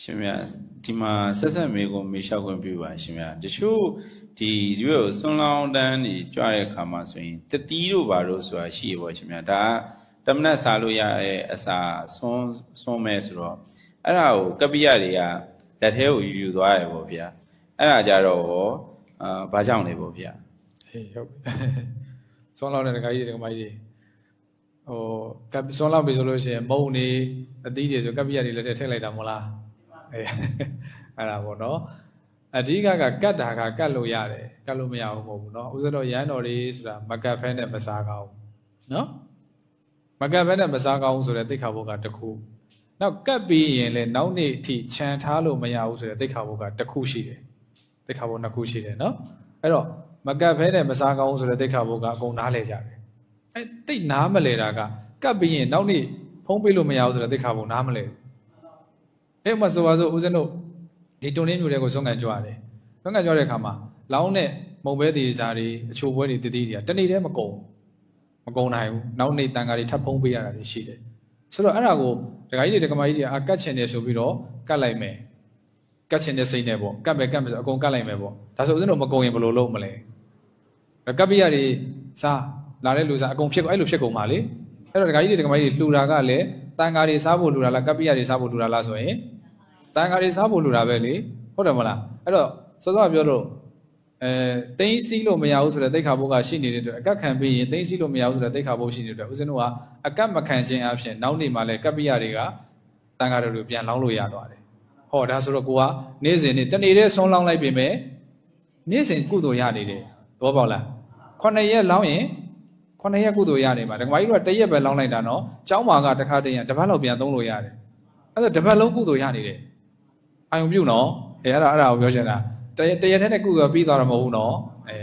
ရှင်မြတ်ဒီမှာဆက်ဆက်မေကိုမေလျှောက်ခွင့်ပြုပါရှင်မြတ်တချို့ဒီဒီလိုဆွန်လောင်းတန်းကြီးကြွတဲ့အခါမှာဆိုရင်တတိတို့ဘာလို့ဆိုတာရှိရပေါ့ရှင်မြတ်ဒါကတမနတ်စားလို့ရတဲ့အစာဆွန်ဆွန်မဲဆိုတော့အဲ့ဒါကိုကပ္ပိယတွေကလက်ထဲကိုယူယူသွားရပေါ့ဗျာအဲ့ဒါကြတော့ရောအာဘာကြောင့်လဲပေါ့ဗျာအေးဟုတ်ပြီဆွမ်းလောက်တဲ့ဒကာကြီးဒကာမကြီးတွေဟိုကပ်ဆွမ်းလောက်ပြီဆိုလို့ရှိရင်မုံနေအသီးတွေဆိုကပ်ပြရတွေလက်ထဲထည့်လိုက်တာမဟုတ်လား အေးအဲ့ဒါပေါ့နော်အဓိကကကတ်တာကကတ်လို့ရတယ်ကတ်လို့မရဘူးမဟုတ်ဘူးเนาะဥစ္စာတော့ရန်တော်တွေဆိုတာမကတ်ဖဲနဲ့မစားကောင်းဘူးเนาะမကတ်ဖဲနဲ့မစားကောင်းဘူးဆိုတဲ့သိက္ခာပုဒ်ကတစ်ခုနောက်ကတ်ပြီးရင်လည်းနောက်နေ့အထိခြံထားလို့မရဘူးဆိုတဲ့သိက္ခာပုဒ်ကတစ်ခုရှိတယ်သိက္ခာပုဒ်နှစ်ခုရှိတယ်เนาะအဲ့တော့မကတ်ဖဲနဲ့မစားကောင်းဘူးဆိုတဲ့သိက္ခာပုဒ်ကအကုန်နားလဲကြတယ်အဲတိတ်နားမလဲတာကကတ်ပြီးရင်နောက်နေ့ဖုံးပေးလို့မရဘူးဆိုတဲ့သိက္ခာပုဒ်နားမလဲဘူး အဲ့မှာဆိုပါစို့ဦးဇင်းတို့ဒီတုံရင်းမျိုးတွေကိုဆုံးကန်ကြွရတယ်ဆုံးကန်ကြွတဲ့အခါမှာလောင်းနဲ့မုံဘဲသေးစားတွေအချိုပွဲတွေတည်တည်တွေကတနေ့တည်းမကုန်မကုန်နိုင်ဘူးနောက်နေ့တန်ဃာတွေထပ်ဖုံးပေးရတာတွေရှိတယ်ဆိုတော့အဲ့ဒါကိုဒကာကြီးတွေဒကာမကြီးတွေအာကတ်ချင်တယ်ဆိုပြီးတော့ကတ်လိုက်မယ်ကတ်ချင်တဲ့စိတ်နဲ့ပေါ့ကတ်မယ်ကတ်မယ်ဆိုအကုန်ကတ်လိုက်မယ်ပေါ့ဒါဆိုဦးဇင်းတို့မကုန်ရင်ဘယ်လိုလုပ်မလဲကပ်ပိရတွေစားလာတဲ့လူစားအကုန်ဖြစ်အဲ့လိုဖြစ်ကုန်ပါလေအဲ့တော့ဒကာကြီးတွေဒကာမကြီးတွေလှူတာကလည်းတန်ဃာတွေစားဖို့လှူတာလားကပ်ပိရတွေစားဖို့လှူတာလားဆိုရင် တန်ဃာတွေစားဖို့လိုတာပဲလေဟုတ်တယ်မလားအဲ့တော့စောစောကပြောလို့အဲသိန်းစီးလို့မရဘူးဆိုတဲ့သိက္ခာပုဒ်ကရှိနေတဲ့အတွက်အကတ်ခံပြီးရင်သိန်းစီးလို့မရဘူးဆိုတဲ့သိက္ခာပုဒ်ရှိနေတဲ့အတွက်ဦးဇင်းတို့ကအကတ်မခံခြင်းအပြင်နောက်နေ့မှလည်းကပ္ပိယတွေကတန်ဃာတွေကိုပြန်လောင်းလို့ရသွားတယ်ဟောဒါဆိုတော့ကိုကနေ့စဉ်နေ့တနေ့တည်းဆုံးလောင်းလိုက်ပြင်မဲ့နေ့စဉ်ကုသိုလ်ရနေတယ်သဘောပေါက်လားခုနှစ်ရက်လောင်းရင်ခုနှစ်ရက်ကုသိုလ်ရနေမှာဒကမကြီးတို့ကတစ်ရက်ပဲလောင်းလိုက်တာနော်ကျောင်းမှာကတစ်ခါတည်းရတစ်ပတ်လောက်ပြန်သုံးလို့ရတယ်အဲ့ဒါတစ်ပတ်လုံးကုသိုလ်ရနေတယ် အာယုံပြုတ်နော်အဲအဲ့ဒါအဲ့ဒါကိုပြောချင်တာတရတရထဲနဲ့ကုသိုလ်ပြီးသွားတာမဟုတ်ဘူးနော်အဲ